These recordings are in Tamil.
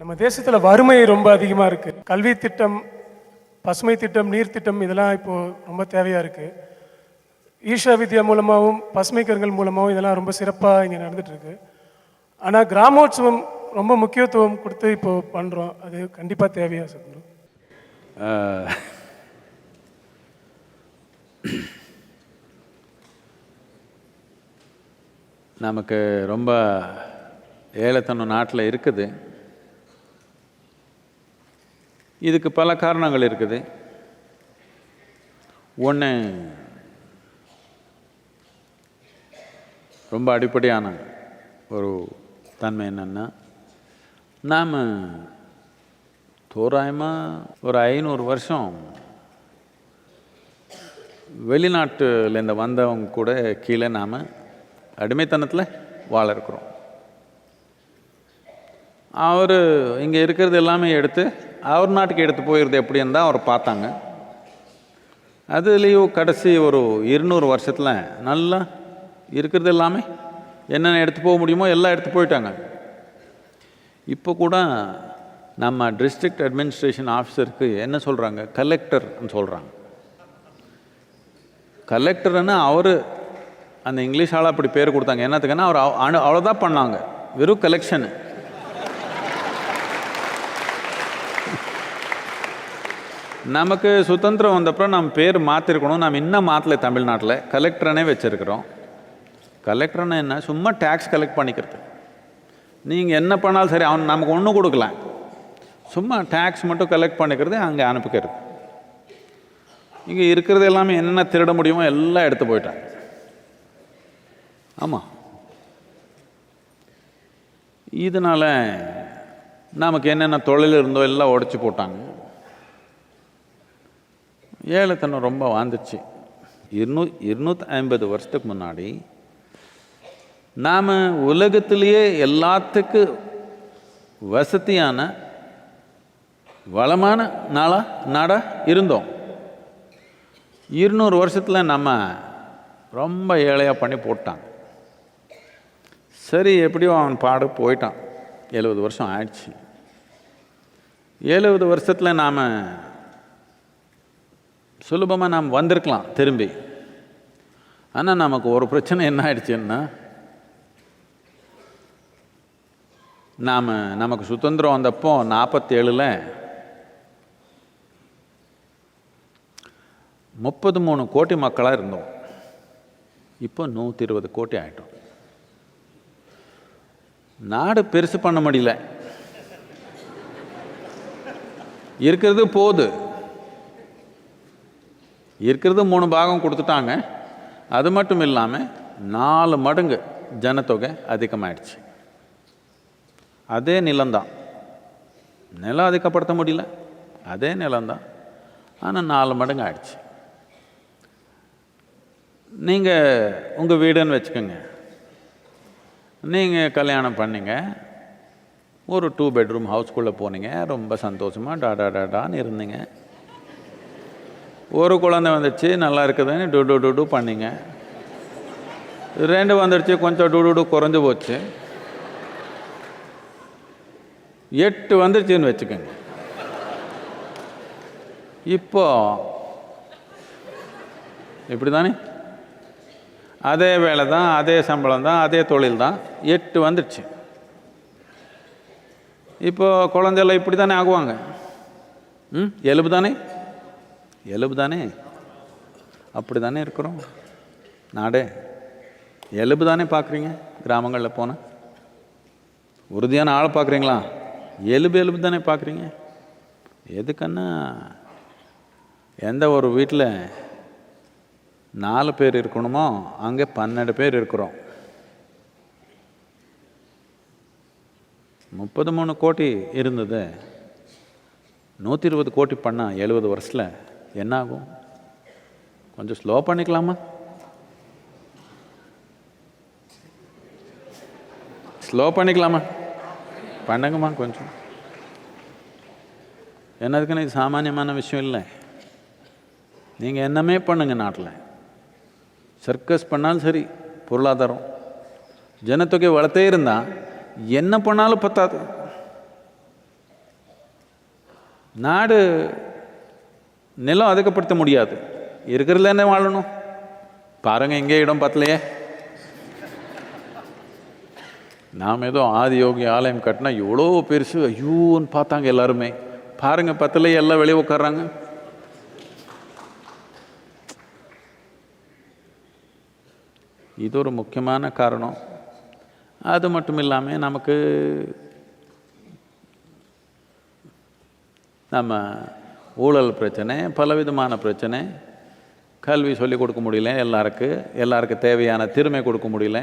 நம்ம தேசத்தில் வறுமை ரொம்ப அதிகமாக இருக்குது கல்வி திட்டம் பசுமை திட்டம் நீர் திட்டம் இதெல்லாம் இப்போது ரொம்ப தேவையாக இருக்குது ஈஷா வித்யா மூலமாகவும் பசுமை கருங்கள் மூலமாகவும் இதெல்லாம் ரொம்ப சிறப்பாக இங்கே நடந்துகிட்ருக்கு ஆனால் கிராமோற்சவம் ரொம்ப முக்கியத்துவம் கொடுத்து இப்போது பண்ணுறோம் அது கண்டிப்பாக தேவையாக சத்குரு? நமக்கு ரொம்ப ஏலத்தனம் நாட்டில் இருக்குது. இதுக்கு பல காரணங்கள் இருக்குது. ஒன்று ரொம்ப அடிப்படையான ஒரு தன்மை என்னென்னா நாம் தோராயமாக ஒரு ஐநூறு வருஷம் வெளிநாட்டுலேருந்து வந்தவங்க கூட கீழே நாம் அடிமைத்தனத்தில் வாழ இருக்கிறோம் அவர் இங்கே இருக்கிறது எல்லாமே எடுத்து அவர் நாட்டுக்கு எடுத்து போயிடுது எப்படின்னு தான் அவர் பார்த்தாங்க. அதுலேயும் கடைசி ஒரு இருநூறு வருஷத்தில் நல்லா இருக்கிறது எல்லாமே என்னென்ன எடுத்து போக முடியுமோ எல்லாம் எடுத்து போயிட்டாங்க. இப்போ கூட நம்ம டிஸ்ட்ரிக்ட் அட்மினிஸ்ட்ரேஷன் ஆஃபீஸருக்கு என்ன சொல்கிறாங்க கலெக்டர்னு சொல்கிறாங்க கலெக்டர்னு அவர் அந்த இங்கிலீஷ் ஆளாக அப்படி பேர் கொடுத்தாங்க. என்னத்துக்குன்னா அவர் அவ- அவ்வளோதான் பண்ணாங்க. வெறும் கலெக்ஷனு நமக்கு சுதந்திரம் வந்தப்பறம் நம்ம பேர் மாற்றிருக்கணும் நம்ம இன்னும் மாற்றல தமிழ்நாட்டில். கலெக்டரனே வச்சுருக்கிறோம். கலெக்டர்னா என்ன? சும்மா டேக்ஸ் கலெக்ட் பண்ணிக்கிறது. நீங்கள் என்ன பண்ணாலும் சரி அவன் நமக்கு ஒன்றும் கொடுக்கல சும்மா டேக்ஸ் மட்டும் கலெக்ட் பண்ணிக்கிறது அங்கே அனுப்பிக்கிறது. இங்கே இருக்கிறது எல்லாமே என்னென்ன திருட முடியுமோ எல்லாம் எடுத்து போயிட்டான் ஆமாம் இதனால் நமக்கு என்னென்ன தொழில் இருந்தோ எல்லாம் உடச்சி போட்டாங்க. ஏழைத்தனம் ரொம்ப வாழ்ந்துச்சு. இருநூ இருநூற்றி ஐம்பது வருஷத்துக்கு முன்னாடி நாம் உலகத்திலேயே எல்லாத்துக்கு வசதியான வளமான நாளா நாடாக இருந்தோம். இருநூறு வருஷத்தில் நம்ம ரொம்ப ஏழையாக பண்ணி போட்டான். சரி எப்படியோ அவன் பாடு போயிட்டான். எழுபது வருஷம் ஆயிடுச்சு. எழுபது வருஷத்தில் நாம் சுலபமாக நாம் வந்திருக்கலாம் திரும்பி. ஆனால் நமக்கு ஒரு பிரச்சனை என்ன ஆயிடுச்சுன்னா நாம் நமக்கு சுதந்திரம் வந்தப்போ நாற்பத்தேழில் முப்பது மூணு கோடி மக்களாக இருந்தோம். இப்போ நூற்றி இருபது கோடி ஆகிட்டோம் நாடு பெருசு பண்ண முடியல. இருக்கிறது போது. இருக்கிறது மூணு பாகம் கொடுத்துட்டாங்க. அது மட்டும் இல்லாமல் நாலு மடங்கு ஜனத்தொகை அதிகமாகிடுச்சு அதே நிலம்தான். நிலம் அதிகப்படுத்த முடியல. அதே நிலம்தான். ஆனால் நாலு மடங்கு ஆயிடுச்சு. நீங்கள் உங்கள் வீடுன்னு வச்சுக்கோங்க. நீங்கள் கல்யாணம் பண்ணிங்க. ஒரு டூ பெட்ரூம் ஹவுஸ்குள்ளே போனீங்க. ரொம்ப சந்தோஷமாக டாடா டாடான்னு இருந்தீங்க. ஒரு குழந்தை வந்துடுச்சு நல்லா இருக்குதுன்னு டு டு டு டு பண்ணிங்க. ரெண்டு வந்துடுச்சு கொஞ்சம் டு டு டூ குறைஞ்சு போச்சு. எட்டு வந்துருச்சுன்னு வச்சுக்கோங்க. இப்போ இப்படி தானே அதே வேலை தான் அதே சம்பளம் தான் அதே தொழில் தான் எட்டு வந்துடுச்சு இப்போ குழந்தைல இப்படி தானே ஆகுவாங்க? ம் எலும்பு தானே எலும்பு தானே அப்படி தானே இருக்கிறோம். நாடே எலும்பு தானே பார்க்குறீங்க? கிராமங்களில் போனால் உறுதியான ஆளை பார்க்குறீங்களா? எலும்பு எலும்பு தானே பார்க்குறீங்க? எதுக்குன்னா எந்த ஒரு வீட்டில் நாலு பேர் இருக்கணுமோ அங்கே பன்னெண்டு பேர் இருக்கிறோம். முப்பது மூணு கோடி இருந்தது. நூற்றி இருபது கோடி பண்ணால் எழுபது வருஷத்தில். என்னாகும்? கொஞ்சம் ஸ்லோ பண்ணிக்கலாமா? ஸ்லோ பண்ணிக்கலாமா? பண்ணுங்கம்மா கொஞ்சம். என்னதுக்குன்னு இது சாமானியமான விஷயம் இல்லை. நீங்கள் என்னமே பண்ணுங்க நாட்டில். சர்க்கஸ் பண்ணாலும் சரி பொருளாதாரம். ஜனத்தொகை வளர்த்தே இருந்தால் என்ன பண்ணாலும் பத்தாது. நாடு நிலம் அதிகப்படுத்த முடியாது. இருக்கிறதுல என்ன வாழணும்? பாருங்க எங்கே இடம் பத்தலையே. நாம் ஏதோ ஆதியோகி ஆலயம் கட்டினா எவ்வளோ பெருசு. ஐயோன்னு பார்த்தாங்க எல்லாருமே. பாருங்க பத்தலையே எல்லாம் வெளியே உட்கார்றாங்க. இது ஒரு முக்கியமான காரணம். அது மட்டும் இல்லாமல் நமக்கு நம்ம ஊழல் பிரச்சனை பலவிதமான பிரச்சனை. கல்வி சொல்லிக் கொடுக்க முடியல எல்லாருக்கு எல்லாருக்கும் தேவையான திறமை கொடுக்க முடியல.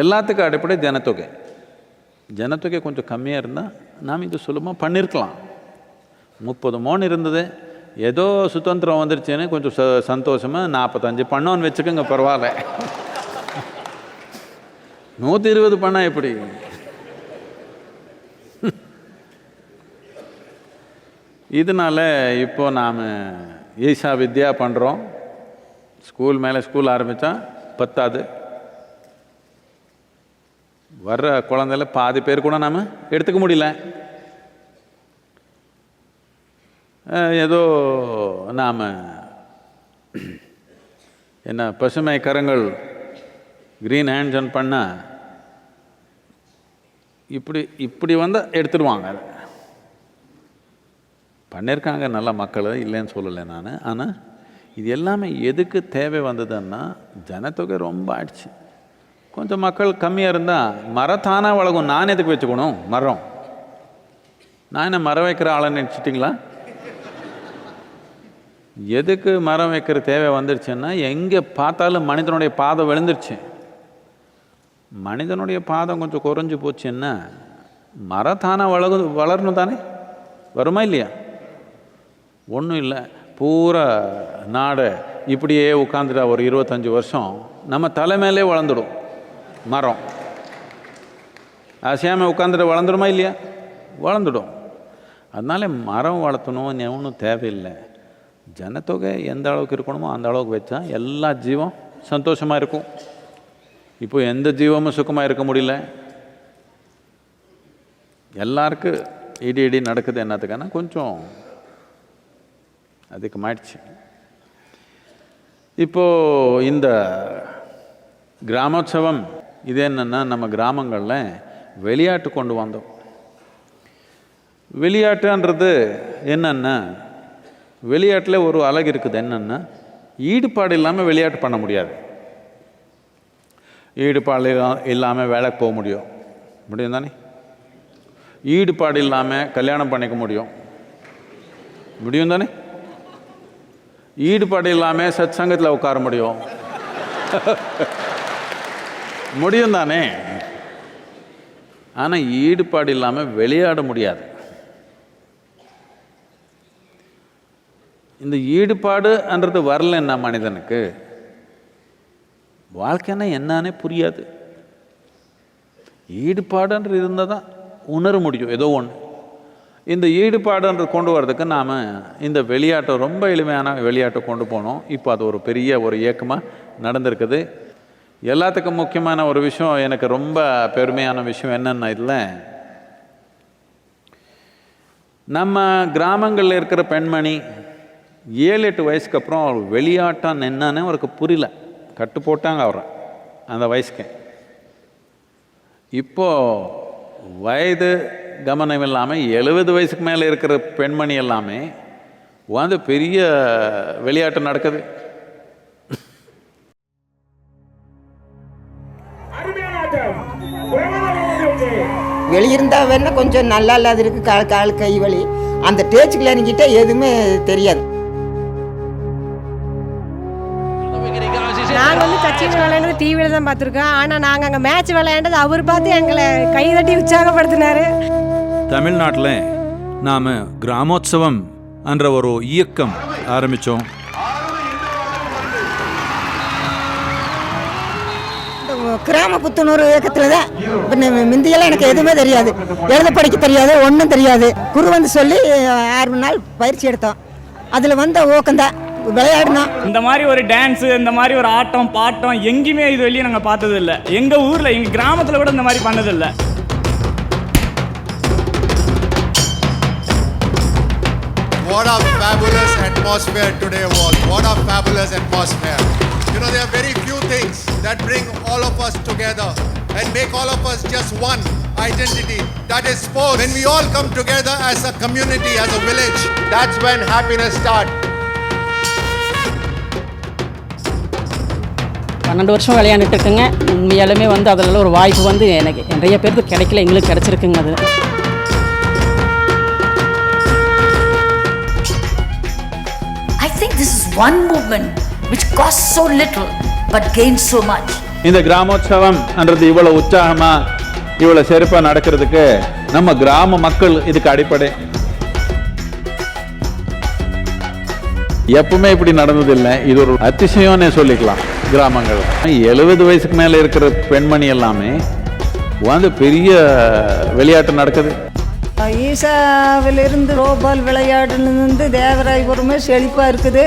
எல்லாத்துக்கும் அடிப்படை ஜனத்தொகை. ஜனத்தொகை கொஞ்சம் கம்மியாக இருந்தால் நாம் இது சுலபமாக பண்ணியிருக்கலாம் முப்பது மோன் இருந்தது. ஏதோ சுதந்திரம் வந்துருச்சுன்னு கொஞ்சம் ச சந்தோஷமாக நாற்பத்தஞ்சு பண்ணோன்னு வச்சுக்கோங்க பரவாயில்ல. நூற்றி இருபது பண்ணால் எப்படி? இதனால இப்போ நாம் ஈஷா வித்யா பண்ணுறோம் ஸ்கூல் மேலே ஸ்கூல் ஆரம்பித்தா பத்தாது. வர்ற குழந்தைல பாதி பேர் கூட நாம் எடுத்துக்க முடியல. ஏதோ நாம் என்ன பசுமை கரங்கள் க்ரீன் ஹேண்ட்ஸ் பண்ணால் இப்படி இப்படி வந்தால் எடுத்துடுவாங்க அதை. பண்ணியிருக்காங்க நல்ல மக்கள் இல்லைன்னு சொல்லலை நான். ஆனால் இது எல்லாமே எதுக்கு தேவை வந்ததுன்னா ஜனத்தொகை ரொம்ப ஆயிடுச்சு. கொஞ்சம் மக்கள் கம்மியாக இருந்தால் மரத்தானாக வளகும் நான் எதுக்கு வச்சுக்கணும்? மரம். நான் என்ன மரம் வைக்கிற ஆளுன்னு நினச்சிட்டிங்களா? எதுக்கு மரம் வைக்கிற தேவை வந்துருச்சுன்னா எங்கே பார்த்தாலும் மனிதனுடைய பாதம் விழுந்துருச்சு. மனிதனுடைய பாதம் கொஞ்சம் குறைஞ்சு போச்சுன்னா மரத்தானாக வளகு வளரணும் தானே? வருமா இல்லையா? ஒன்றும் இல்லை. பூரா நாடு இப்படியே உட்காந்துட்டா ஒரு இருபத்தஞ்சி வருஷம். நம்ம தலை வளர்ந்துடும். மரம். அசையாமல் உட்காந்துட்டு வளர்ந்துடுமா இல்லையா? வளர்ந்துடும். அதனால மரம் வளர்த்தணும் ஒன்றும் தேவையில்லை. ஜனத்தொகை எந்த அளவுக்கு இருக்கணுமோ அந்த அளவுக்கு வச்சா எல்லா ஜீவம் சந்தோஷமாக இருக்கும். இப்போ எந்த ஜீவமும் சுகமாக இருக்க முடியல. எல்லாருக்கும் இடி இடி நடக்குது என்னத்துக்கான கொஞ்சம் அதிகமாயிடுச்சு இப்போது இந்த கிராமோற்சவம் இது என்னென்னா நம்ம கிராமங்களில் விளையாட்டு கொண்டு வந்தோம். விளையாட்டுன்றது என்னென்னா விளையாட்டில் ஒரு அழகு இருக்குது. என்னென்னா ஈடுபாடு இல்லாமல் விளையாட்டு பண்ண முடியாது. ஈடுபாடு இல்லாமல் வேலைக்கு போக முடியும். முடியும் தானே? ஈடுபாடு இல்லாமல் கல்யாணம் பண்ணிக்க முடியும். முடியும் தானே? ஈடுபாடு இல்லாமல் சத் சங்கத்தில் உட்கார முடியும். முடியும் தானே ஆனால் ஈடுபாடு இல்லாமல் விளையாட முடியாது. இந்த ஈடுபாடுன்றது வரலன்னா மனிதனுக்கு? வாழ்க்கைன்னா என்னன்னே புரியாது. ஈடுபாடுன்றது இருந்தால் தான் உணர முடியும் ஏதோ ஒன்று இந்த ஈடுபாடுன்ற கொண்டு வர்றதுக்கு நாம் இந்த விளையாட்டை ரொம்ப எளிமையான விளையாட்டை கொண்டு போனோம். இப்போ அது ஒரு பெரிய ஒரு இயக்கமாக நடந்திருக்குது. எல்லாத்துக்கும் முக்கியமான ஒரு விஷயம் எனக்கு ரொம்ப பெருமையான விஷயம் என்னென்ன இதில் நம்ம கிராமங்களில் இருக்கிற பெண்மணி ஏழு எட்டு வயசுக்கு அப்புறம் அவர் விளையாட்டம் என்னன்னு அவருக்கு புரியல. கட்டு போட்டாங்க அவரை அந்த வயசுக்கு. இப்போது வயது கவனம் இல்லாமல் எழுபது வயசுக்கு மேலே இருக்கிற பெண்மணி எல்லாமே வந்து பெரிய விளையாட்டு நடக்குது. வெளியிருந்தா வேணா கொஞ்சம் நல்லா இல்லாத இருக்கு கால் கால் கை வலி. அந்த டேச்சுக்குள்ள இறங்கிட்டா எதுவுமே தெரியாது. விளையாண்டது டிவியில் தான் பார்த்துருக்கோம். ஆனால் நாங்கள் அங்கே மேட்ச் விளையாண்டது அவர் பார்த்து எங்களை கை தட்டி உற்சாகப்படுத்தினாரு. தமிழ்நாட்டில் நாம் கிராமோத்சவம் என்ற ஒரு இயக்கம் ஆரம்பித்தோம் கிராம புத்துணர்வு இயக்கத்தில் தான் முந்தியெல்லாம் எனக்கு எதுவுமே தெரியாது. எழுத படிக்க தெரியாது ஒன்றும் தெரியாது. குரு வந்து சொல்லி ஆறு மணி நாள் பயிற்சி எடுத்தோம். அதில் வந்த ஊக்கம்தான். விளையாடினோம் இந்த மாதிரி ஒரு டான்ஸு இந்த மாதிரி ஒரு ஆட்டம் பாட்டம் எங்கேயுமே இது வெளியே நாங்கள் பார்த்தது இல்லை எங்கள் ஊரில் எங்கள் கிராமத்தில் கூட இந்த மாதிரி பண்ணதில்லை what a fabulous atmosphere today was. What a fabulous atmosphere. You know, there are very few things that bring all of us together and make all of us just one identity. That is sports. When we all come together as a community, as a village, that's when happiness starts. பன்னெண்டு வருஷம் விளையாண்டுட்டு இருக்குங்க உண்மையாலுமே வந்து அதில் ஒரு வாய்ப்பு வந்து எனக்கு நிறைய பேருக்கு கிடைக்கல எங்களுக்கு கிடைச்சிருக்குங்க அது. I think this is one movement which costs so little but gains so much. இந்த கிராமோற்சவம் என்றது இவ்வளவு உற்சாகமா இவ்வளவு சிறப்பா நடக்கிறதுக்கு நம்ம கிராம மக்கள் இதுக்கு அடிப்படை. எப்பவுமே இப்படி நடந்ததில்லை. இது ஒரு அதிசயம்னே சொல்லிக்கலாம். கிராமங்கள். எழுபது வயசுக்கு மேலே இருக்கிற பெண்மணி எல்லாமே வந்து பெரிய விளையாட்டு நடக்குது. ஈசாவிலிருந்து ரோபால் விளையாடுலேருந்து தேவராயபுரமே செழிப்பாக இருக்குது.